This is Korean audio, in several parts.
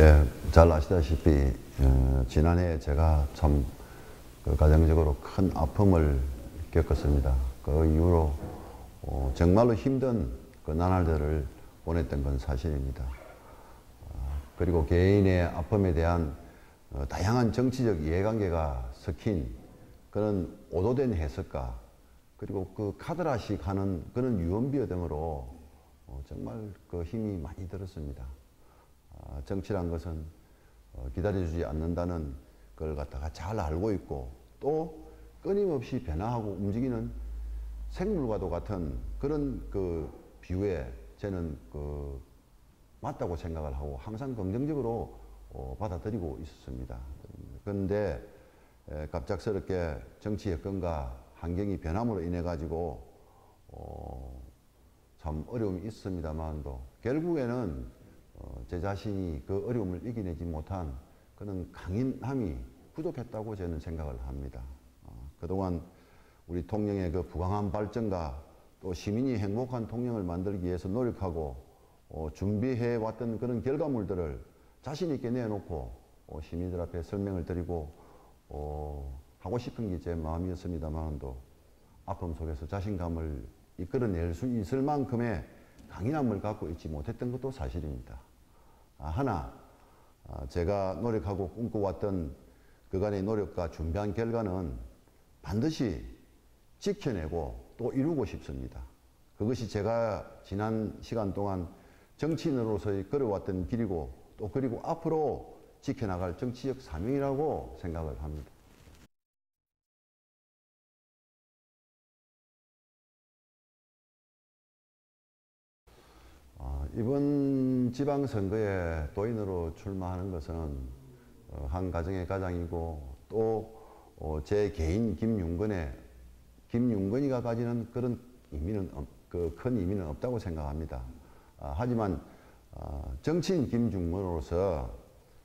예, 잘 아시다시피 어, 지난해 제가 참 그 가정적으로 큰 아픔을 겪었습니다. 그 이후로 어, 정말로 힘든 그 나날들을 보냈던 건 사실입니다. 어, 그리고 개인의 아픔에 대한 어, 다양한 정치적 이해관계가 섞인 그런 오도된 해석과 그리고 그 카드라식 하는 그런 유언비어 등으로 어, 정말 그 힘이 많이 들었습니다. 아, 정치란 것은 어, 기다려주지 않는다는 걸 갖다가 잘 알고 있고 또 끊임없이 변화하고 움직이는 생물과도 같은 그런 그 비유에 저는 그 맞다고 생각을 하고 항상 긍정적으로 어, 받아들이고 있었습니다. 그런데 에, 갑작스럽게 정치 여건과 환경이 변함으로 인해 가지고 어, 참 어려움이 있습니다만도 결국에는 어, 제 자신이 그 어려움을 이겨내지 못한 그런 강인함이 부족했다고 저는 생각을 합니다. 어, 그동안 우리 통영의 그 부강한 발전과 또 시민이 행복한 통영을 만들기 위해서 노력하고 어, 준비해 왔던 그런 결과물들을 자신 있게 내놓고 어, 시민들 앞에 설명을 드리고 어, 하고 싶은 게 제 마음이었습니다만도 아픔 속에서 자신감을 이끌어낼 수 있을 만큼의 강인함을 갖고 있지 못했던 것도 사실입니다. 아, 하나 아, 제가 노력하고 꿈꿔왔던 그간의 노력과 준비한 결과는 반드시 지켜내고 또 이루고 싶습니다. 그것이 제가 지난 시간 동안 정치인으로서의 걸어왔던 길이고 또 그리고 앞으로 지켜나갈 정치적 사명이라고 생각을 합니다. 이번 지방선거에 도인으로 출마하는 것은 어, 한 가정의 가장이고 또제 어, 개인 김윤건의 김윤건이가 가지는 그런 의미는 그 큰 의미는 없다고 생각합니다. 아, 하지만 어, 정치인 김중건으로서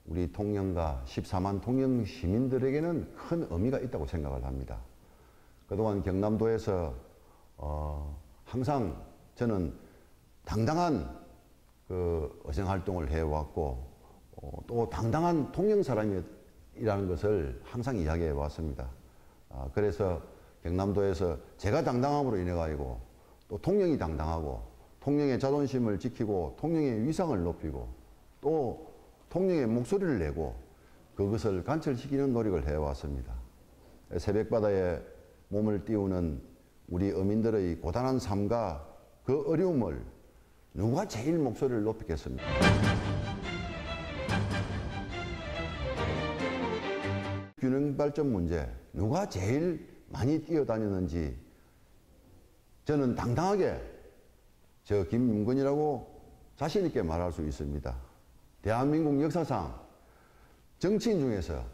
우리 통영과 14만 통영 시민들에게는 큰 의미가 있다고 생각을 합니다. 그동안 경남도에서 어, 항상 저는 당당한 그 의정 활동을 해왔고 어, 또 당당한 통영 사람이라는 것을 항상 이야기해 왔습니다. 아, 그래서 경남도에서 제가 당당함으로 인해 가지고 또 통영이 당당하고 통영의 자존심을 지키고 통영의 위상을 높이고 또 통영의 목소리를 내고 그것을 관철시키는 노력을 해왔습니다. 새벽바다에 몸을 띄우는 우리 어민들의 고단한 삶과 그 어려움을 누가 제일 목소리를 높이겠습니까? 균형 발전 문제 누가 제일 많이 뛰어다녔는지 저는 당당하게 저 김윤건이라고 자신 있게 말할 수 있습니다. 대한민국 역사상 정치인 중에서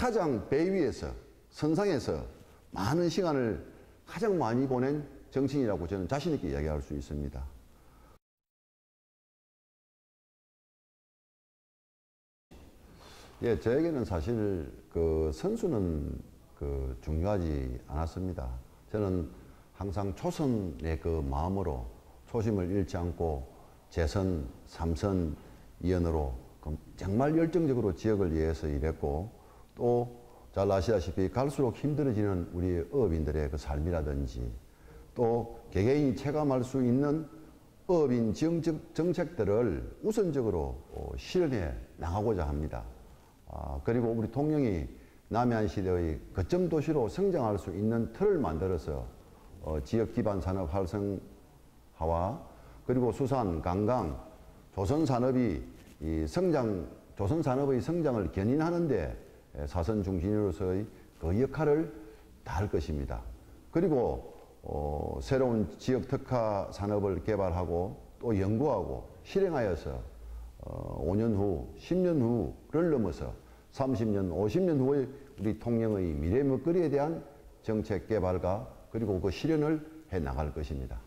가장 배 위에서 선상에서 많은 시간을 가장 많이 보낸 정치인이라고 저는 자신 있게 이야기할 수 있습니다. 예, 저에게는 사실 그 선수는 그 중요하지 않았습니다. 저는 항상 초선의 그 마음으로 초심을 잃지 않고 재선, 삼선 위원으로 그 정말 열정적으로 지역을 위해서 일했고 또 잘 아시다시피 갈수록 힘들어지는 우리 어업인들의 그 삶이라든지 또 개개인이 체감할 수 있는 어업인 정책, 정책들을 우선적으로 어, 실현해 나가고자 합니다. 아, 그리고 우리 통영이 남해안 시대의 거점 도시로 성장할 수 있는 틀을 만들어서 어, 지역 기반 산업 활성화와 그리고 수산, 관광, 조선 산업이 이 성장, 조선 산업의 성장을 견인하는데 사선 중심으로서의 그 역할을 다할 것입니다. 그리고 어, 새로운 지역 특화 산업을 개발하고 또 연구하고 실행하여서 어, 5년 후, 10년 후를 넘어서 30년, 50년 후의 우리 통영의 미래 먹거리에 대한 정책 개발과 그리고 그 실현을 해 나갈 것입니다.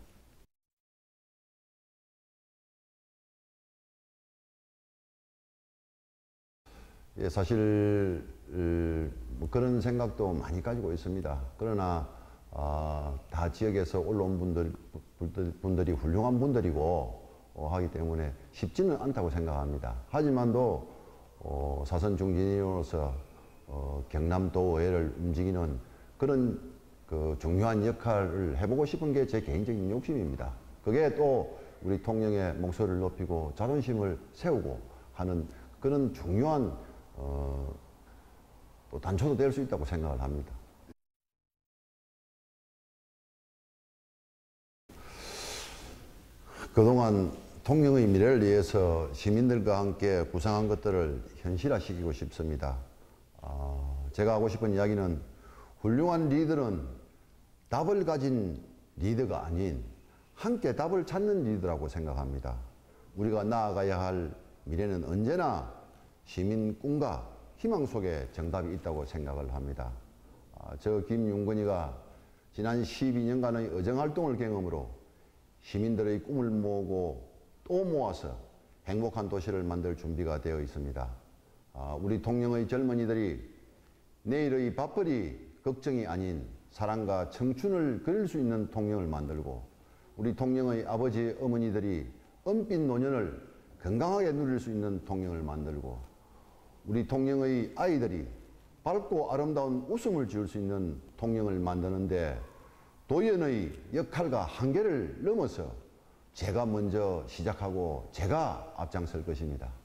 예, 사실 뭐 그런 생각도 많이 가지고 있습니다. 그러나 어, 다 지역에서 올라온 분들, 분들이 훌륭한 분들이고 어, 하기 때문에 쉽지는 않다고 생각합니다. 하지만도 어, 사선 중진으로서 어, 경남도의회를 움직이는 그런 그 중요한 역할을 해보고 싶은 게 제 개인적인 욕심입니다. 그게 또 우리 통영의 목소리를 높이고 자존심을 세우고 하는 그런 중요한 어, 또 단초도 될 수 있다고 생각을 합니다. 그동안 통영의 미래를 위해서 시민들과 함께 구상한 것들을 현실화시키고 싶습니다. 어, 제가 하고 싶은 이야기는 훌륭한 리더는 답을 가진 리더가 아닌 함께 답을 찾는 리더라고 생각합니다. 우리가 나아가야 할 미래는 언제나 시민 꿈과 희망 속에 정답이 있다고 생각을 합니다. 아, 저 김윤건이가 지난 12년간의 의정활동을 경험으로 시민들의 꿈을 모으고 또 모아서 행복한 도시를 만들 준비가 되어 있습니다. 아, 우리 통영의 젊은이들이 내일의 밥벌이 걱정이 아닌 사랑과 청춘을 그릴 수 있는 통영을 만들고 우리 통영의 아버지 어머니들이 은빛 노년을 건강하게 누릴 수 있는 통영을 만들고 우리 통영의 아이들이 밝고 아름다운 웃음을 지을 수 있는 통영을 만드는데 도연의 역할과 한계를 넘어서 제가 먼저 시작하고 제가 앞장설 것입니다.